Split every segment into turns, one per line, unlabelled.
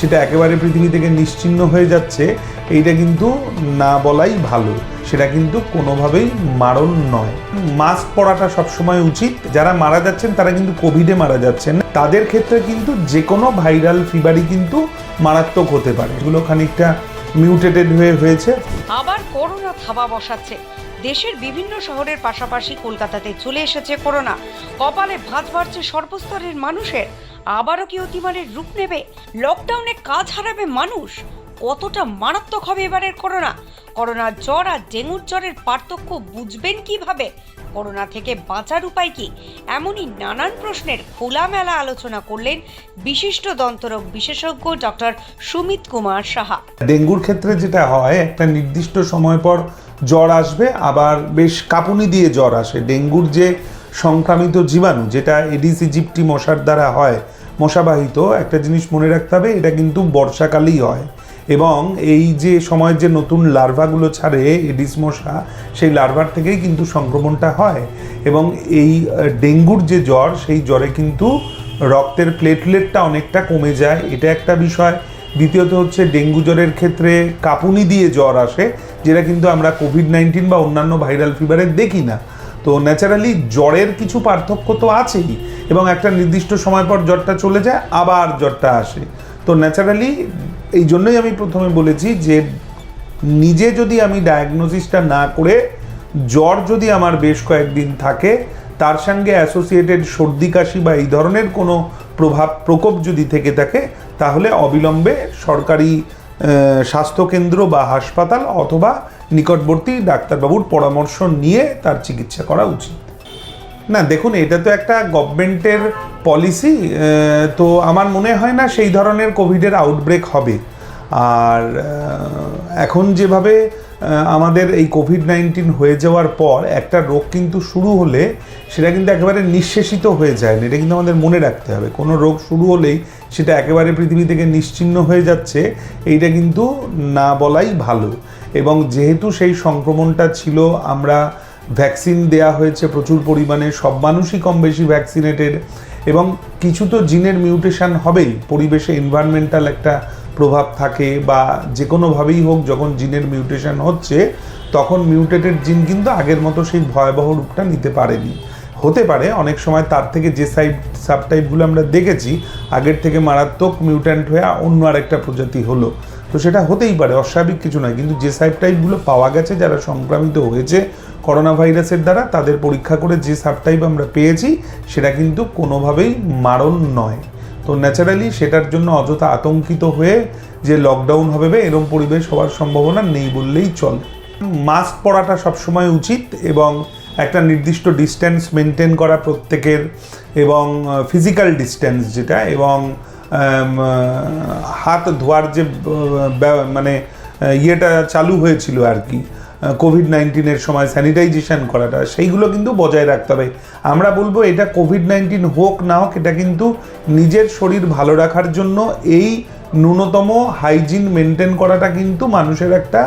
সেটা একেবারে পৃথিবী থেকে নিশ্চিহ্ন হয়ে যাচ্ছে, এইটা কিন্তু না বলাই ভালো। সেটা কিন্তু কোনোভাবেই মারণ নয়। মাস্ক পরাটা সবসময় উচিত। যারা মারা যাচ্ছেন, তারা কিন্তু কোভিডে মারা যাচ্ছেন। তাদের ক্ষেত্রে কিন্তু যে কোনো ভাইরাল ফিভারই কিন্তু মারাত্মক হতে পারে। এগুলো খানিকটা মিউটেটেড হয়ে হয়েছে।
আবার করোনা থাবা বসাচ্ছে। দেশের বিভিন্ন শহরের পাশাপাশি কলকাতাতে চলে এসেছে করোনা। কপালে ভাঁজ বাড়ছে সর্বস্তরের মানুষের। আবারও কি অতিমারের রূপ নেবে? লকডাউনে কাজ হারাবে মানুষ? কতটা মারাত্মক হবে এবারের করোনা? করোনার জ্বর আর ডেঙ্গুর জ্বরের পার্থক্য বুঝবেন কীভাবে? করোনা থেকে বাঁচার উপায় কি? এমনই নানান প্রশ্নের খোলামেলা আলোচনা করলেন বিশিষ্ট দন্তরোগ বিশেষজ্ঞ ডক্টর সুমিত কুমার সাহা।
ডেঙ্গুর ক্ষেত্রে যেটা হয়, একটা নির্দিষ্ট সময় পর জ্বর আসবে, আবার বেশ কাঁপুনি দিয়ে জ্বর আসে। ডেঙ্গুর যে সংক্রামিত জীবাণু, যেটা এডিস ইজিপ্টি মশার দ্বারা হয়, মশাবাহিত, একটা জিনিস মনে রাখতে হবে, এটা কিন্তু বর্ষাকালেই হয়। এবং এই যে সময়ের যে নতুন লার্ভাগুলো ছাড়ে এডিস মশা, সেই লার্ভার থেকেই কিন্তু সংক্রমণটা হয়। এবং এই ডেঙ্গুর যে জ্বর, সেই জ্বরে কিন্তু রক্তের প্লেটলেটটা অনেকটা কমে যায়। এটা একটা বিষয়। দ্বিতীয়ত হচ্ছে ডেঙ্গু জ্বরের ক্ষেত্রে কাঁপুনি দিয়ে জ্বর আসে, যেটা কিন্তু আমরা কোভিড নাইন্টিন বা অন্যান্য ভাইরাল ফিভারে দেখি না। তো ন্যাচারালি জ্বরের কিছু পার্থক্য তো আছেই, এবং একটা নির্দিষ্ট সময় পর জ্বরটা চলে যায়, আবার জ্বরটা আসে। তো ন্যাচারালি এই জন্যই আমি প্রথমে বলেছি যে নিজে যদি আমি ডায়াগনোসিসটা না করে জ্বর যদি আমার বেশ কয়েকদিন থাকে, তার সঙ্গে অ্যাসোসিয়েটেড সর্দি কাশি বা এই ধরনের কোনো প্রভাব, প্রকোপ যদি থেকে থাকে তাহলে অবিলম্বে সরকারি স্বাস্থ্যকেন্দ্র বা হাসপাতাল অথবা নিকটবর্তী ডাক্তারবাবুর পরামর্শ নিয়ে তার চিকিৎসা করা উচিত। না, দেখুন, এটা তো একটা গভর্নমেন্টের পলিসি তো আমার মনে হয় না সেই ধরনের কোভিডের আউটব্রেক হবে। আর এখন যেভাবে আমাদের এই কোভিড নাইন্টিন হয়ে যাওয়ার পর একটা রোগ কিন্তু শুরু হলে সেটা কিন্তু একেবারে নিঃশেষিত হয়ে যায় না। এটা কিন্তু আমাদের মনে রাখতে হবে। কোনো রোগ শুরু হলেই সেটা একেবারে পৃথিবী থেকে নিশ্চিহ্ন হয়ে যাচ্ছে, এইটা কিন্তু না বলাই ভালো। এবং যেহেতু সেই সংক্রমণটা ছিল, আমরা ভ্যাকসিন দেয়া হয়েছে প্রচুর পরিমাণে, সব মানুষই কম বেশি ভ্যাকসিনেটেড এবং কিছু তো জিনের মিউটেশন হবেই। পরিবেশে এনভায়রনমেন্টাল একটা প্রভাব থাকে বা যে কোনোভাবেই হোক যখন জিনের মিউটেশন হচ্ছে, তখন মিউটেটেড জিন কিন্তু আগের মতো সেই ভয়াবহ রূপটা নিতে পারেনি। হতে পারে, অনেক সময় তার থেকে যে সাইড সাবটাইপগুলো আমরা দেখেছি, আগের থেকে মারাত্মক মিউট্যান্ট হয়ে অন্য আরেকটা প্রজাতি হলো। তো সেটা হতেই পারে, অস্বাভাবিক কিছু নয়। কিন্তু যে সাবটাইপগুলো পাওয়া গেছে, যারা সংক্রামিত হয়েছে করোনা ভাইরাসের দ্বারা, তাদের পরীক্ষা করে যে সাবটাইপ আমরা পেয়েছি, সেটা কিন্তু কোনোভাবেই মারণ নয়। তো ন্যাচারালি সেটার জন্য অযথা আতঙ্কিত হয়ে যে লকডাউন হবে বা, এরম পরিবেশ হওয়ার সম্ভাবনা নেই বললেই চলে। মাস্ক পরাটা সবসময় উচিত এবং একটা নির্দিষ্ট ডিস্ট্যান্স মেনটেন করা প্রত্যেকের এবং ফিজিক্যাল ডিস্ট্যান্স যেটা এবং হাত ধোয়ার যে মানে ইয়েটা চালু হয়েছিল আর কি। কোভিড নাইন্টিনের সময় স্যানিটাইজেশন করাটা, সেইগুলো কিন্তু বজায় রাখতে হবে। আমরা বলব এটা কোভিড নাইন্টিন হোক না হোক, এটা কিন্তু নিজের শরীর ভালো রাখার জন্য এই ন্যূনতম হাইজিন মেনটেন করাটা কিন্তু মানুষের একটা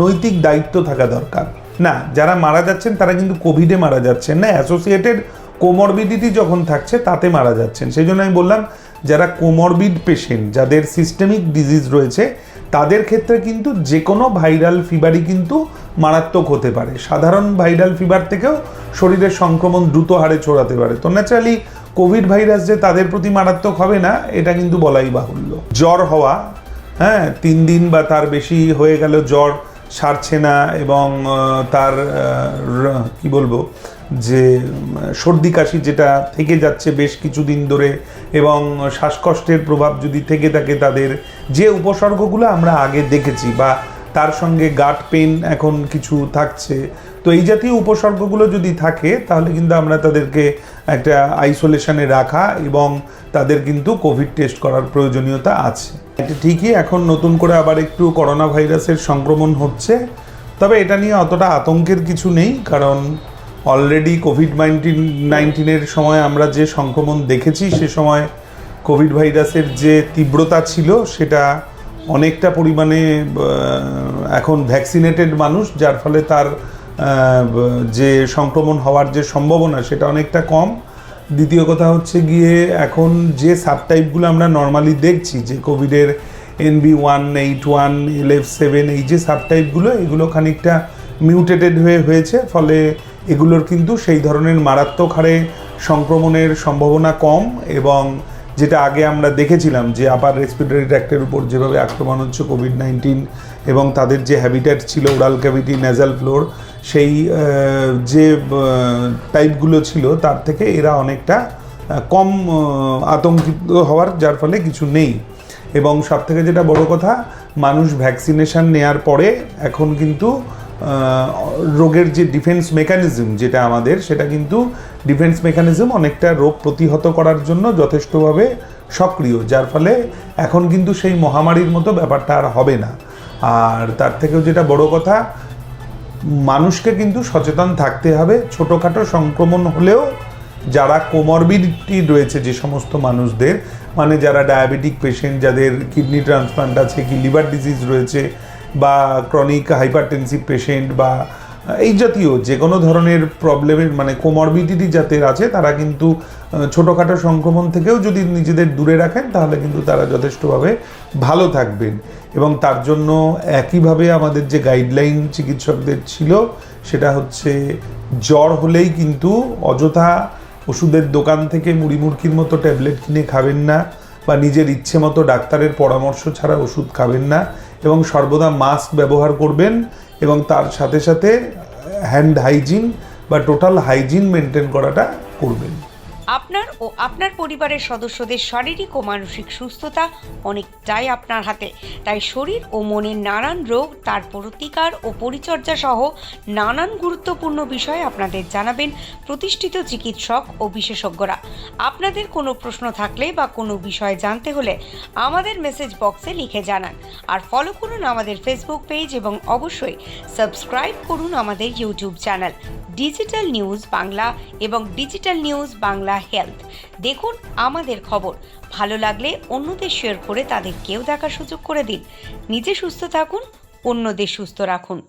নৈতিক দায়িত্ব থাকা দরকার। না, যারা মারা যাচ্ছেন, তারা কিন্তু কোভিডে মারা যাচ্ছেন না। অ্যাসোসিয়েটেড কোমরবিডিটি যখন থাকছে, তাতে মারা যাচ্ছেন। সেই জন্য আমি বললাম, যারা কোমরবিড পেশেন্ট যাদের সিস্টেমিক ডিজিজ রয়েছে তাদের ক্ষেত্রে কিন্তু যে কোনো ভাইরাল ফিভারই কিন্তু মারাত্মক হতে পারে। সাধারণ ভাইরাল ফিভার থেকেও শরীরের সংক্রমণ দ্রুত হারে ছড়াতে পারে। তো ন্যাচারালি কোভিড ভাইরাস যে তাদের প্রতি মারাত্মক হবে না, এটা কিন্তু বলাই বাহুল্য। জ্বর হওয়া হ্যাঁ তিন দিন বা তার বেশি হয়ে গেল জ্বর, সারছে না এবং তার কি বলব যে, সর্দি কাশি যেটা থেকে যাচ্ছে বেশ কিছুদিন ধরে এবং শ্বাসকষ্টের প্রভাব যদি থেকে থাকে তাদের, যে উপসর্গগুলো আমরা আগে দেখেছি বা তার সঙ্গে গাট পেন এখন কিছু থাকছে, তো এই জাতীয় উপসর্গগুলো যদি থাকে তাহলে কিন্তু আমরা তাদেরকে একটা আইসোলেশনে রাখা এবং তাদের কিন্তু কোভিড টেস্ট করার প্রয়োজনীয়তা আছে। এটা ঠিকই এখন নতুন করে আবার একটু করোনা ভাইরাসের সংক্রমণ হচ্ছে, তবে এটা নিয়ে অতটা আতঙ্কের কিছু নেই কারণ অলরেডি কোভিড নাইন্টিন নাইন্টিনের সময় আমরা যে সংক্রমণ দেখেছি, সে সময় কোভিড ভাইরাসের যে তীব্রতা ছিল, সেটা অনেকটা পরিমাণে এখন ভ্যাকসিনেটেড মানুষ, যার ফলে তার যে সংক্রমণ হওয়ার যে সম্ভাবনা, সেটা অনেকটা কম। দ্বিতীয় কথা হচ্ছে গিয়ে, এখন যে সাবটাইপগুলো আমরা নর্মালি দেখছি, যে কোভিডের NB one eight one LF seven এই যে সাবটাইপগুলো, এগুলো খানিকটা মিউটেটেড হয়ে হয়েছে, ফলে এগুলোর কিন্তু সেই ধরনের মারাত্মক হারে সংক্রমণের সম্ভাবনা কম এবং যেটা আগে আমরা দেখেছিলাম যে আপার রেসপিরেটরি ট্র্যাক্টের উপর যেভাবে আক্রমণ হচ্ছে কোভিড নাইন্টিন এবং তাদের যে হ্যাবিট্যাট ছিল ওরাল ক্যাভিটি নেজাল ফ্লোর সেই যে টাইপগুলো ছিল, তার থেকে এরা অনেকটা কম আতঙ্কিত হওয়ার, যার ফলে কিছু নেই। এবং সব থেকে যেটা বড় কথা, মানুষ ভ্যাকসিনেশন নেয়ার পরে এখন কিন্তু রোগের যে ডিফেন্স মেকানিজম যেটা আমাদের, সেটা কিন্তু ডিফেন্স মেকানিজম অনেকটা রোগ প্রতিহত করার জন্য যথেষ্টভাবে সক্রিয়, যার ফলে এখন কিন্তু সেই মহামারীর মতো ব্যাপারটা আর হবে না। আর তার থেকেও যেটা বড় কথা, মানুষকে কিন্তু সচেতন থাকতে হবে। ছোটোখাটো সংক্রমণ হলেও যারা কোমরবিডিটি রয়েছে যে সমস্ত মানুষদের মানে যারা ডায়াবেটিক পেশেন্ট যাদের কিডনি ট্রান্সপ্লান্ট আছে, কি লিভার ডিজিজ রয়েছে বা ক্রনিক হাইপারটেনসিভ পেশেন্ট বা এই জাতীয় যে কোনো ধরনের প্রবলেমের মানে কোমরবিডিটি যাদের আছে, তারা কিন্তু ছোটোখাটো সংক্রমণ থেকেও যদি নিজেদের দূরে রাখেন, তাহলে কিন্তু তারা যথেষ্টভাবে ভালো থাকবেন। এবং তার জন্য একইভাবে আমাদের যে গাইডলাইন চিকিৎসকদের ছিল, সেটা হচ্ছে জ্বর হলেই কিন্তু অযথা ওষুধের দোকান থেকে মুড়ি মুড়কির মতো ট্যাবলেট কিনে খাবেন না, বা নিজের ইচ্ছে মতো ডাক্তারের পরামর্শ ছাড়া ওষুধ খাবেন না। এবং সর্বদা মাস্ক ব্যবহার করবেন এবং তার সাথে সাথে হ্যান্ড হাইজিন বা টোটাল হাইজিন মেনটেন করাটা করবেন।
আপনার ও আপনার পরিবারের সদস্যদের শারীরিক ও মানসিক সুস্থতা অনেকটাই আপনার হাতে। তাই শরীর ও মনের নানান রোগ, তার প্রতিকার ও পরিচর্যা সহ নানান গুরুত্বপূর্ণ বিষয় আপনাদের জানাবেন প্রতিষ্ঠিত চিকিৎসক ও বিশেষজ্ঞরা। আপনাদের কোনো প্রশ্ন থাকলে বা কোনো বিষয় জানতে হলে আমাদের মেসেজ বক্সে লিখে জানান। আর ফলো করুন আমাদের ফেসবুক পেজ এবং অবশ্যই সাবস্ক্রাইব করুন আমাদের YouTube channel digital news Bangla এবং ডিজিটাল নিউজ বাংলা হেলথ দেখুন আমাদের খবর। ভালো লাগলে অন্যদের শেয়ার করে তাদেরকেও দেখার সুযোগ করে দিন। নিজে সুস্থ থাকুন, অন্যদের সুস্থ রাখুন।